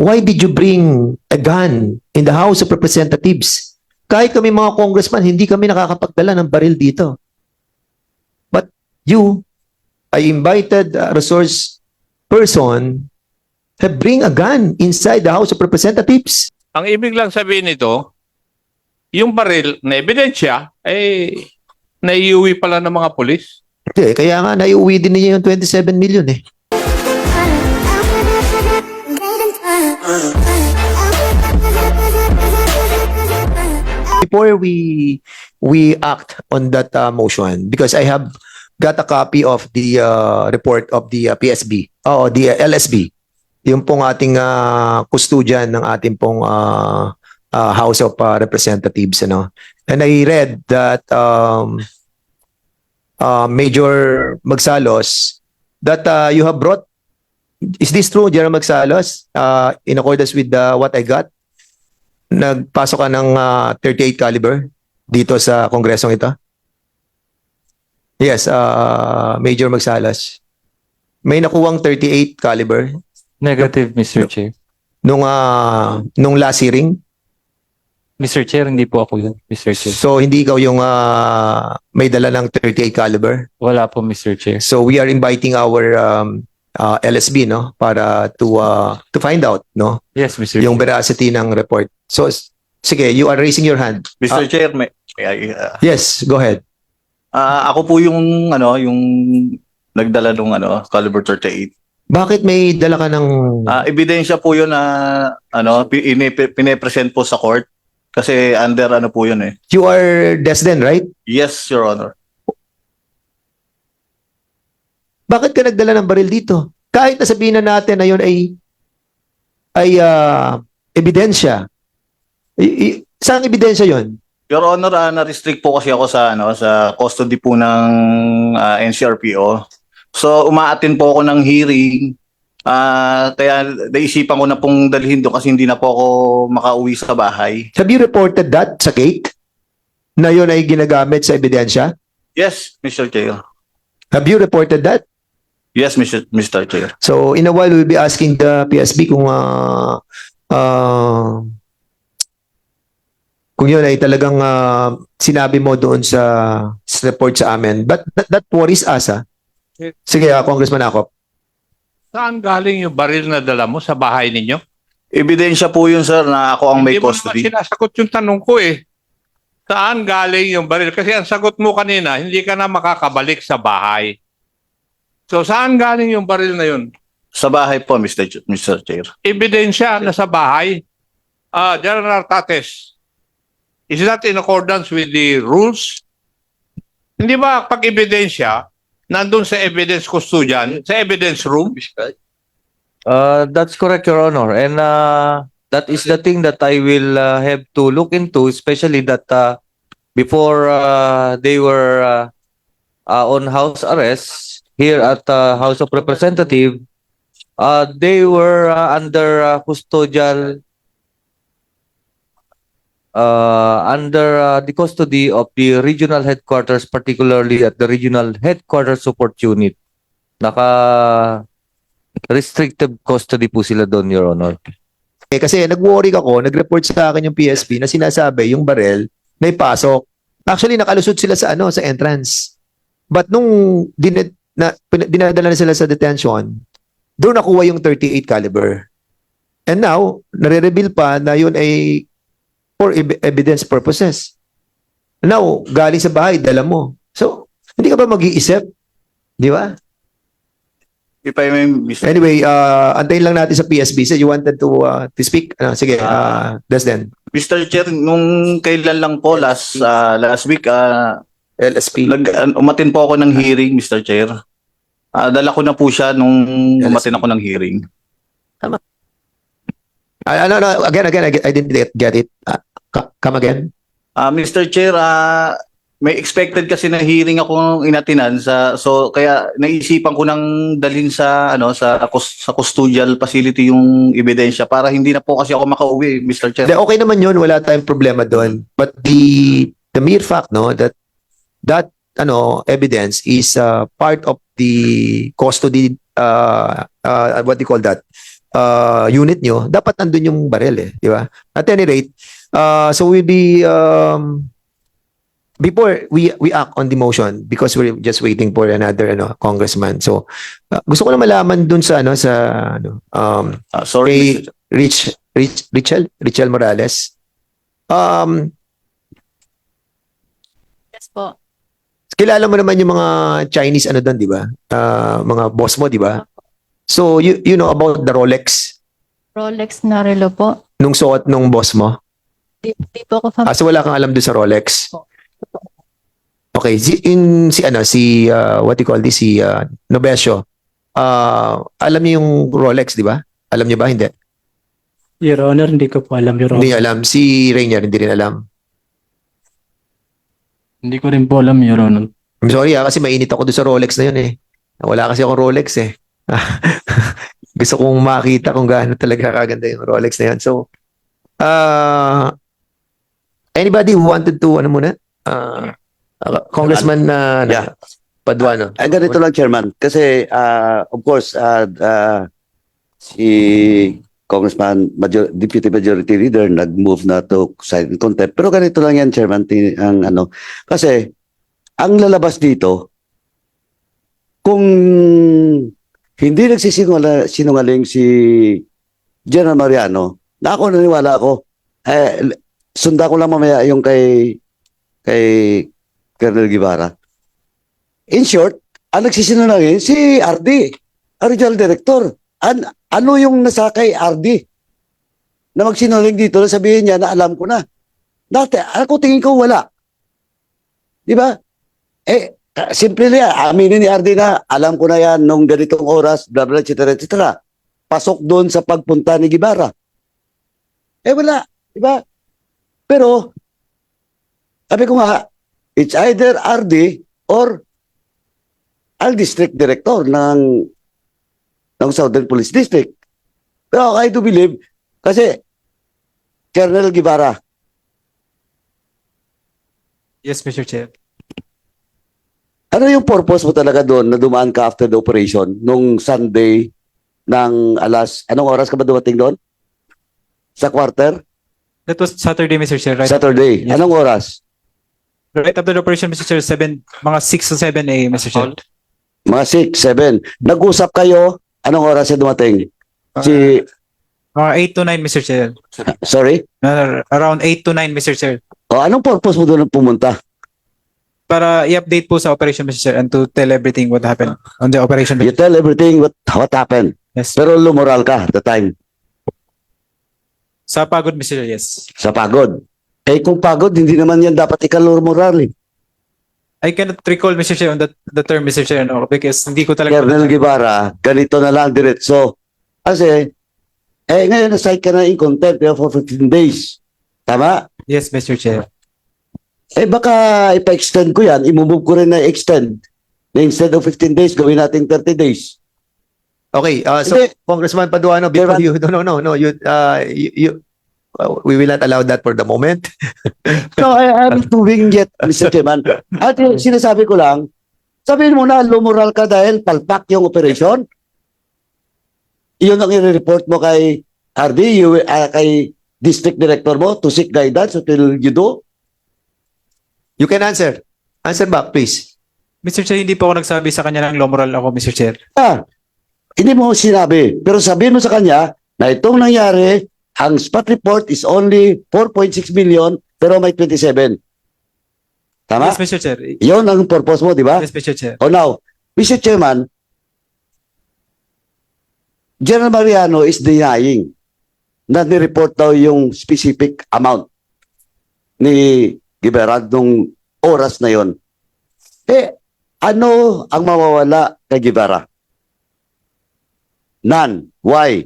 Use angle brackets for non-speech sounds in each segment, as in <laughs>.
why did you bring a gun in the House of Representatives? Kahit kami mga congressman, hindi kami nakakapagdala ng baril dito. But you, I invited a resource person have bring a gun inside the House of Representatives. Ang ibig lang sabihin nito, yung baril na ebidensya, ay naiuwi pala ng mga polis. Hindi, kaya nga naiuwi din niya yung 27 million eh. Before we we act on that uh, motion, because I have got a copy of the uh, report of the uh, PSB, oh, the uh, LSB, yung pong ating uh, custodian ng ating pong uh, uh, House of uh, Representatives, ano. And I read that um, uh, Major Magsalos that uh, you have brought is this true General Magsalos uh, in accordance with uh, what I got nagpasok ka ng uh, 38 caliber dito sa kongresong ito Yes uh, Major Magsalos may nakuwang 38 caliber Negative, Mr. Chair. nung uh, nung last hearing Mr. Chair, hindi po ako yun, Mr. Chair. so hindi ikaw yung uh, may dala ng 38 caliber Wala po, Mr. Chair. So we are inviting our um, uh, LSB no para to uh, to find out no Yes, Mr. yung Chair. veracity ng report. So sige, you are raising your hand. Mr. Ah. Chair, may, may- ah, Yes, go ahead. ah, ako po yung ano, yung nagdala ng ano, caliber 38. Bakit may dala ka ng Ah, ebidensya po 'yun na ano, pi- ini- pine-present po sa court kasi under ano po 'yun eh. you are Desden, right? Yes, Your Honor. Bakit ka nagdala ng baril dito? Kahit na sabihin na natin na yun ay ay uh, ebidensya. I- i- saan ebidensya yon? Your Honor, ah, na-restrict po kasi ako sa ano, sa custody po ng ah, NCRPO. So, umaattend po ako ng hearing. Ah, kaya naisipan ko na pong dalhin doon kasi hindi na po ako makauwi sa bahay. Have you reported that sa gate? Na yun ay ginagamit sa ebidensya? Yes, Mr. Chair. Have you reported that? Yes, Mr. Mr. Chair. So in a while we'll be asking the PSB kung uh, uh, kung yun ay talagang uh, sinabi mo doon sa, sa report sa amin. But that, that worries us ah. Sige, uh, Congressman Akop. Saan galing yung baril na dala mo sa bahay ninyo? Ebidensya po yun, sir, na ako ang may Hindi mo custody. naman sinasagot yung tanong ko eh. Saan galing yung baril? Kasi ang sagot mo kanina, hindi ka na makakabalik sa bahay. So saan galing yung baril na yun? Sa bahay po, Mr. Ch- Mr. Chair. Ebidensya na sa bahay. Ah, General Tates, is that in accordance with the rules? Hindi ba pag ebidensya, nandun sa evidence custodian, sa evidence room? Uh, that's correct, Your Honor. And uh, that is the thing that I will uh, have to look into, especially that uh, before uh, they were uh, uh, on house arrest here at the House of Representative, uh, they were uh, under uh, custodial uh, under uh, the custody of the regional headquarters, particularly at the regional headquarters support unit. Naka restricted custody po sila doon, Your Honor. Eh, kasi nag-worry ako, nag-report sa akin yung PSB na sinasabi yung baril may pasok. Actually, nakalusot sila sa ano sa entrance. But nung din na, dinadala na sila sa detention, doon nakuha yung 38 caliber. And now, nare-reveal pa na yun ay for ev- evidence purposes. Now, galing sa bahay, dala mo. So, hindi ka ba mag-iisip? Di ba? If I may, Mr. Anyway, uh, antayin lang natin sa PSB. So, you wanted to uh, to speak? Ano, sige, uh, Desden. Mr. Chair, nung kailan lang po, last, ah, last week, ah, LSP. nag, ah, umatin po ako ng hearing, Mr. Chair. Ah, dala ko na po siya nung umatin ako ng hearing. Ah, no, no, again, again, I, I didn't get, it. Ah, ca- come again? Ah, Mr. Chair, ah, may expected kasi na hearing ako inatinan sa so kaya naisipan ko nang dalhin sa ano sa sa custodial facility yung ebidensya para hindi na po kasi ako makauwi, Mr. Chair. Okay naman yun, wala tayong problema doon. But the the mere fact, no, that that ano evidence is uh, part of the custody uh, uh, what do you call that uh, unit nyo, dapat nandun yung barrel eh, di ba? At any rate, uh, so we'll be um, before we we act on the motion because we're just waiting for another ano congressman. So uh, gusto ko na malaman dun sa ano sa ano um Ah, sorry, kay. Rich Rich Richel Richel Morales. Um Yes po. kilala mo naman yung mga Chinese ano doon, di ba? Ah, mga boss mo, di ba? So you you know about the Rolex Rolex na relo po. nung suot nung boss mo? Di, di po ako Ah, fam- so wala kang alam doon sa Rolex. Po. Okay, si in si ano si ah, what you call this si uh, Nobesio. Ah, alam niyo yung Rolex, di ba? Alam niyo ba hindi? Your Honor, hindi ko po alam, Your Honor. Hindi alam. Si Rainier hindi rin alam. Hindi ko rin po alam, Your Honor. I'm sorry ah, kasi mainit ako doon sa Rolex na yun eh. Wala kasi akong Rolex eh. <laughs> Gusto kong makita kung gaano talaga kaganda yung Rolex na yun. So, uh, anybody who wanted to, ano muna? Uh, uh, Congressman na uh, Yeah. Paduano. Ay, ganito lang, Chairman. Kasi, ah, of course, ah, ah, si Congressman, Major- Deputy Majority Leader, nag-move na to sign contempt. Pero ganito lang yan, Chairman, ti- ang ano. Kasi, ang lalabas dito, kung hindi nagsisinungaling sinungaling si General Mariano, na ako naniwala ako, eh, sunda ko lang mamaya yung kay kay Colonel Guevara. In short, ang nagsisinungaling si RD, original director. An ano yung nasa kay RD? Na magsinungaling dito na sabihin niya na alam ko na. Dati, ako tingin ko wala. Di ba? Eh, ah, simple na yan. Aminin ni RD na, alam ko na yan nung ganitong oras, bla bla, etc. etc. Pasok doon sa pagpunta ni Gibara. Eh wala. Di ba? Pero, sabi ko nga, it's either RD or ang district director ng ng Southern Police District. Pero I do believe kasi Colonel Guevara, Yes, Mr. Chair. ano yung purpose mo talaga doon na dumaan ka after the operation nung Sunday ng alas, anong oras ka ba dumating doon? Sa quarter? That was Saturday, Mr. Chair. Right, Saturday. Yes. Anong oras? right after the operation, Mr. Chair, seven, mga 6 to 7 a.m., Mr. Chair. Mga 6, 7. Nag-usap kayo, anong oras siya dumating? Si, Mga 8 to 9, Mr. Chair. sorry? Uh, around 8 to 9, Mr. Chair. O anong purpose mo doon pumunta? Para i-update po sa operation, Mr. Chair, and to tell everything what happened on the operation. You tell everything what what happened. Yes. Pero lumoral ka at the time Sa pagod, Mr. Yes. sa pagod. Eh kung pagod, hindi naman yan dapat ikalumural eh. I cannot recall, Mr. Chair, on that the term, Mr. Chair, no, because hindi ko talaga... Colonel Guevara, ganito na lang diretso. Kasi, eh ngayon na-cite ka na in contempt eh, for 15 days. Tama? Yes, Mr. Chair. Eh baka ipa-extend ko yan, imumove ko rin na extend. Na instead of 15 days, gawin natin 30 days. Okay, uh, so Hindi. Congressman Paduano, before you, <laughs> no, no, no, no, you, uh, you, you, uh, we will not allow that for the moment. <laughs> No, I am moving yet, Mr. Chairman. At yung <laughs> sinasabi ko lang, sabihin mo na, lumural ka dahil palpak yung operation. Iyon ang i-report mo kay RD, you, ah, kay district director mo to seek guidance until you do. You can answer. Answer back, please. Mr. Chair, hindi po ako nagsabi sa kanya ng low moral ako, Mr. Chair. Ah, hindi mo sinabi. Pero sabihin mo sa kanya na itong nangyari, ang spot report is only 4.6 million pero may 27. Tama? Yes, Mr. Chair. Yun ang purpose mo, di ba? Yes, Mr. Chair. Oh, now, Mr. Chairman, General Mariano is denying na ni-report daw yung specific amount ni Giberad nung oras na yon. Eh, ano ang mawawala kay Gibera? None. Why?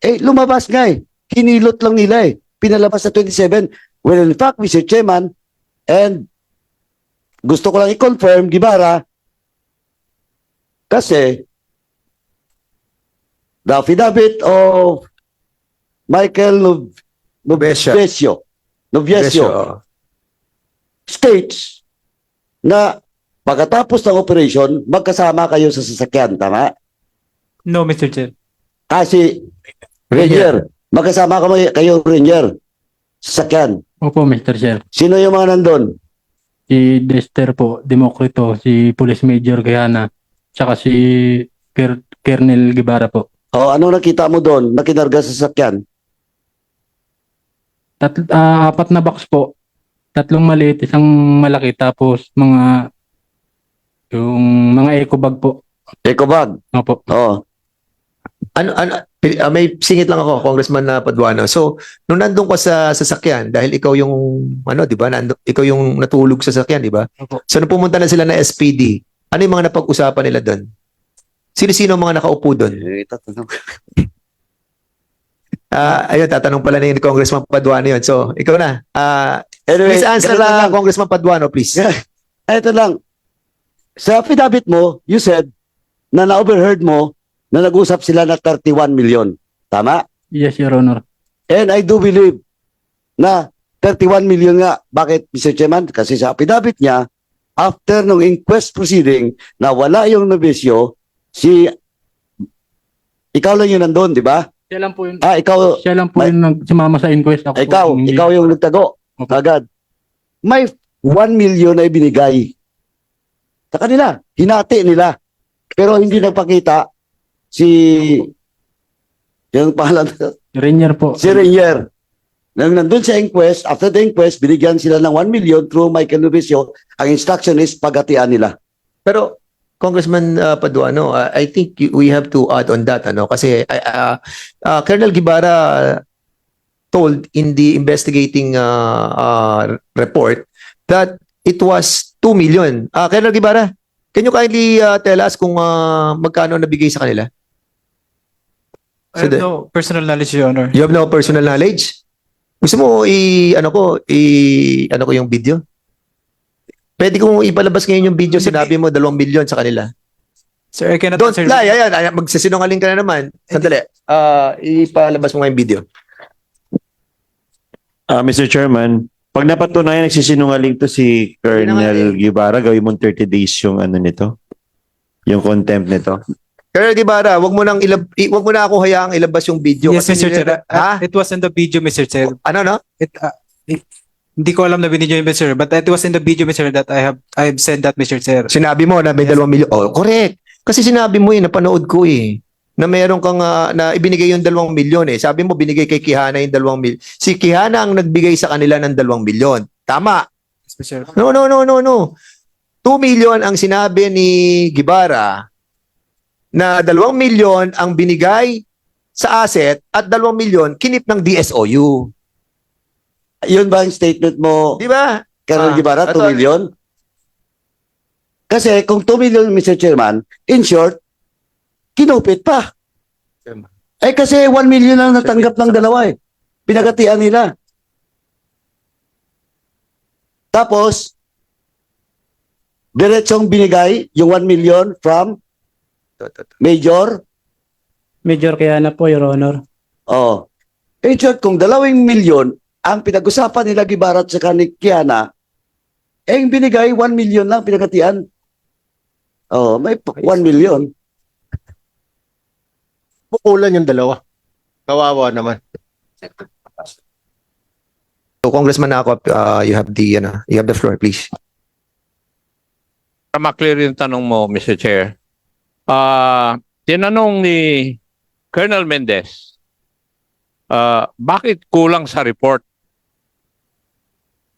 Eh, lumabas nga eh. Hinilot lang nila eh. Pinalabas sa 27. Well, in fact, Mr. Chairman, and gusto ko lang i-confirm, Gibara, kasi the affidavit of Michael Nov- Noviesio Besyo. states na pagkatapos ng operation, magkasama kayo sa sasakyan, tama? No, Mr. Chair. Kasi, Ranger, magkasama ka kayo, Ranger. Sasakyan. Opo, Mr. Chair. Sino yung mga nandun? Si Dexter po, Demokrito, si Police Major Gayana, tsaka si Ker- Kernel Guevara po. O, ano nakita mo doon na kinarga sa sasakyan? Tat ah, apat na box po. Tatlong maliit, isang malaki, tapos mga yung mga eco bag po. Eco bag. Opo. Oo. Ano, ano, ah, may singit lang ako, Congressman na Paduano. So, nung nandun ka sa sasakyan, dahil ikaw yung, ano, di ba, ikaw yung natulog sa sasakyan, di ba? Opo. So, nung pumunta na sila na SPD, ano yung mga napag-usapan nila doon? Sino-sino ang mga nakaupo doon? Eh, tatanong. <laughs> Ah, ayun, tatanong pala ni Congressman Paduano yun. So, ikaw na. Ah, Anyway, please answer na, lang. Congressman Paduano, please. <laughs> Ito lang. Sa affidavit mo, you said na na-overheard mo na nag-usap sila na 31 million. Tama? Yes, Your Honor. And I do believe na 31 million nga. Bakit, Mr. Chairman? Kasi sa affidavit niya, after ng inquest proceeding na wala yung nobisyo, si ikaw lang yun nandun, di ba? Siya lang po yung Ah, ikaw, siya lang po May- yung nagsimama sa inquest. Ako po ikaw, hindi. ikaw yung nagtago. Opo. Agad. May 1 million na ibinigay. Sa kanila, hinati nila. Pero hindi nagpakita si yung pangalan Rainier po. si Renier. Nang nandun sa inquest, after the inquest, binigyan sila ng 1 million through Michael Nubicio. Ang instruction is pagatian nila. Pero Congressman uh, Paduano, uh, I think you- we have to add on that ano kasi uh, uh, Colonel Gibara told in the investigating uh, uh, report that it was 2 million. Uh, Colonel Gibara, can you kindly uh, tell us kung uh, magkano nabigay sa kanila? I have the- no personal knowledge, Your Honor. You have no personal knowledge? Gusto mo i ano ko i ano ko yung video? Pwede kong ipalabas ngayon yung video sinabi mo 2 million sa kanila. Sir, I cannot Don't answer. lie. Ayan, ayan, magsisinungaling ka na naman. Sandali. Ah, ipalabas mo nga yung video. Ah, Mr. Chairman, pag napatunayan nagsisinungaling to si Colonel Guevara, gawin mong 30 days yung ano nito, yung contempt nito. Colonel Guevara, wag mo nang ilab wag mo na ako hayaang ilabas yung video. Yes, Kasi Mr. Chair. Uh, Ha? It was in the video, Mr. Chair. Ano no? It, uh, it- hindi ko alam na binidyo yung Mr. But it was in the video, Mr. That I have I have said that, Mr. Chair. Sinabi mo na may Yes. 2 million. Oh, correct. Kasi sinabi mo eh, napanood ko eh. Na meron kang ah, na ibinigay yung 2 milyon eh. Sabi mo binigay kay Kihana yung 2 milyon. Si Kihana ang nagbigay sa kanila ng 2 milyon. Tama. Yes, Mr. Chair. No, no, no, no, no. 2 million ang sinabi ni Gibara na 2 milyon ang binigay sa asset at 2 milyon kinip ng DSOU. Yun ba ang statement mo, Di ba? Colonel Ah, Guevara, 2 ito- million? Kasi kung 2 million, Mr. Chairman, in short, kinupit pa. Eh kasi 1 million ang natanggap ng dalawa eh. Pinagatian nila. Tapos, diretsong binigay yung 1 million from Ito, ito. Major. Major kaya na po, Your Honor. Oh. In short, kung dalawang milyon ang pinag-usapan nila Gibarat sa ni Kiana, eh yung binigay 1 million lang pinagatian. Oh, may p- 1 million. Bukulan yung dalawa. Kawawa naman. So, Congressman Nakop, uh, you have the ano, you have the floor, please. Para maklear yung tanong mo, Mr. Chair. Ah, tinanong ni Colonel Mendez, ah, bakit kulang sa report?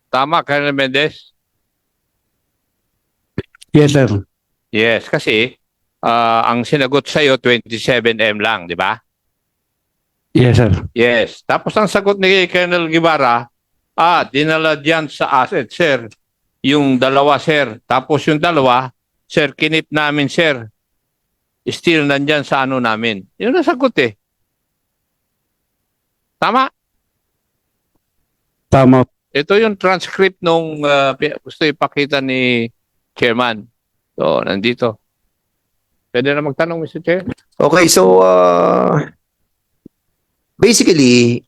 Tama, Colonel Mendez? Yes, sir. Yes, kasi ah, ang sinagot sa iyo 27M lang, di ba? Yes, sir. Yes. Tapos ang sagot ni Colonel Guevara, ah, dinala diyan sa asset, sir. Yung dalawa, sir. Tapos yung dalawa, sir, kinip namin, sir. Still nandyan sa ano namin. Yun ang sagot eh. Tama? Tama. Ito yung transcript nung pi- gusto ipakita ni chairman. So, nandito. Pwede na magtanong, Mr. Chair? Okay, so uh, basically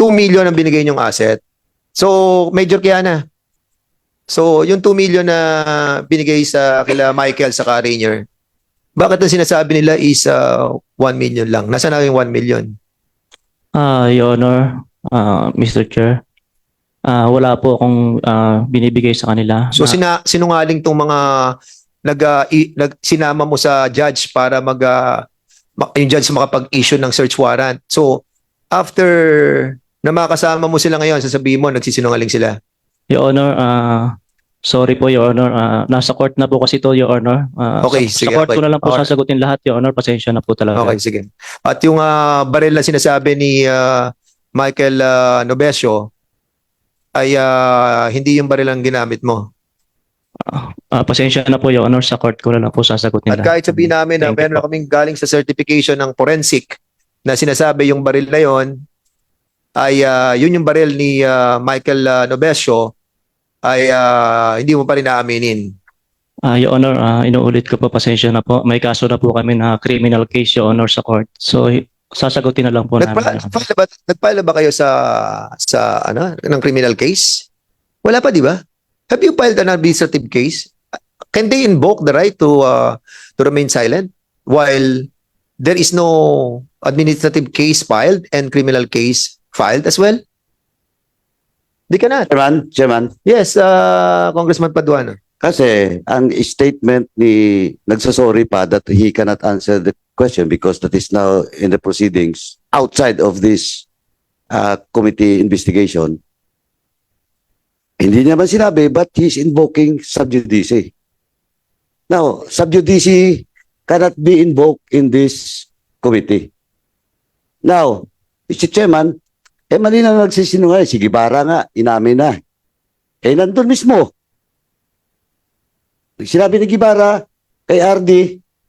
2 million ang binigay niyong asset. So, Major Kiana. So, yung 2 million na binigay sa kila Michael sa Rainier, Bakit ang sinasabi nila is uh, 1 million lang? Nasaan na yung 1 million? Ah, Your Honor, ah, Mr. Chair, ah, wala po akong ah, binibigay sa kanila. So Na- sina, sinungaling tong mga nag, uh, i- nag sinama mo sa judge para mag uh, ma- yung judge makapag-issue ng search warrant. So after na makasama mo sila ngayon, sasabihin mo nagsisinungaling sila. Your Honor, ah, sorry po, Your Honor. ah, nasa court na po kasi to, Your Honor. Ah, Okay, sa, sige, Sa court ko okay. na lang po Alright. sasagutin lahat, Your Honor. Pasensya na po talaga. Okay, sige. At yung uh, baril na sinasabi ni uh, Michael uh, Novesio ay uh, hindi yung baril ang ginamit mo. Ah, pasensya na po, Your Honor. Sa court ko na lang po sasagutin At lahat. kahit sabihin namin na Thank you meron na kaming galing sa certification ng forensic na sinasabi yung baril na yon ay ah, yun yung baril ni ah, Michael uh, Novesio ay ah, hindi mo pa rin naaminin. Ah, Your Honor, ah, inuulit ko po, pasensya na po. May kaso na po kami na criminal case, Your Honor, sa court. So, hi- sasagutin na lang po namin. Nagpa- Nagfile ba, nagfile ba kayo sa sa ano ng criminal case? Wala pa, di ba? Have you filed an administrative case? Can they invoke the right to uh, to remain silent while there is no administrative case filed and criminal case filed as well? Di ka na. Chairman, Chairman, Yes, uh, Congressman Paduano. kasi ang statement ni nagsasorry pa that he cannot answer the question because that is now in the proceedings outside of this uh, committee investigation. Hindi naman sinabi but he's invoking sub judice. Now, sub judice cannot be invoked in this committee. Now, Mr. Chairman, eh mali na nagsisinungaling. Sige, bara nga, inamin na. Eh, nandun mismo. Sinabi ni Gibara kay RD,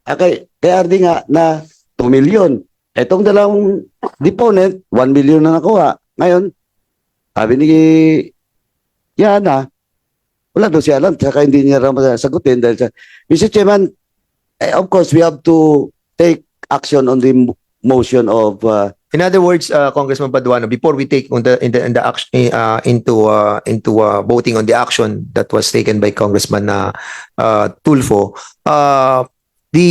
ah, kay, kay RD nga na 2 million. Etong dalawang deponent, 1 million na nakuha. Ngayon, sabi ni Yana, wala daw siya alam, saka hindi niya raw sagutin dahil sa... Mr. Chairman, eh, of course, we have to take action on the mo- motion of uh, In other words, uh, Congressman Paduano, before we take on the in the, in the action uh, into uh, into uh, voting on the action that was taken by Congressman uh, uh, Tulfo, uh, the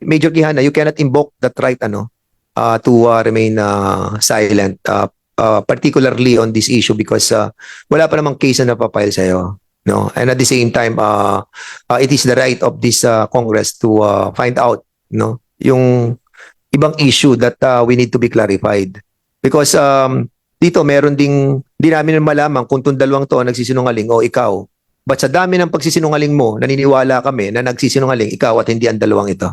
Major Quijana, you cannot invoke that right, ano, uh, to uh, remain uh, silent, uh, uh, particularly on this issue because uh, wala pa namang case na napapile sa'yo. No? And at the same time, uh, uh, it is the right of this uh, Congress to uh, find out no yung ibang issue that uh, we need to be clarified. Because um, dito meron ding, di namin malaman kung itong dalawang to nagsisinungaling o ikaw. But sa dami ng pagsisinungaling mo, naniniwala kami na nagsisinungaling ikaw at hindi ang dalawang ito.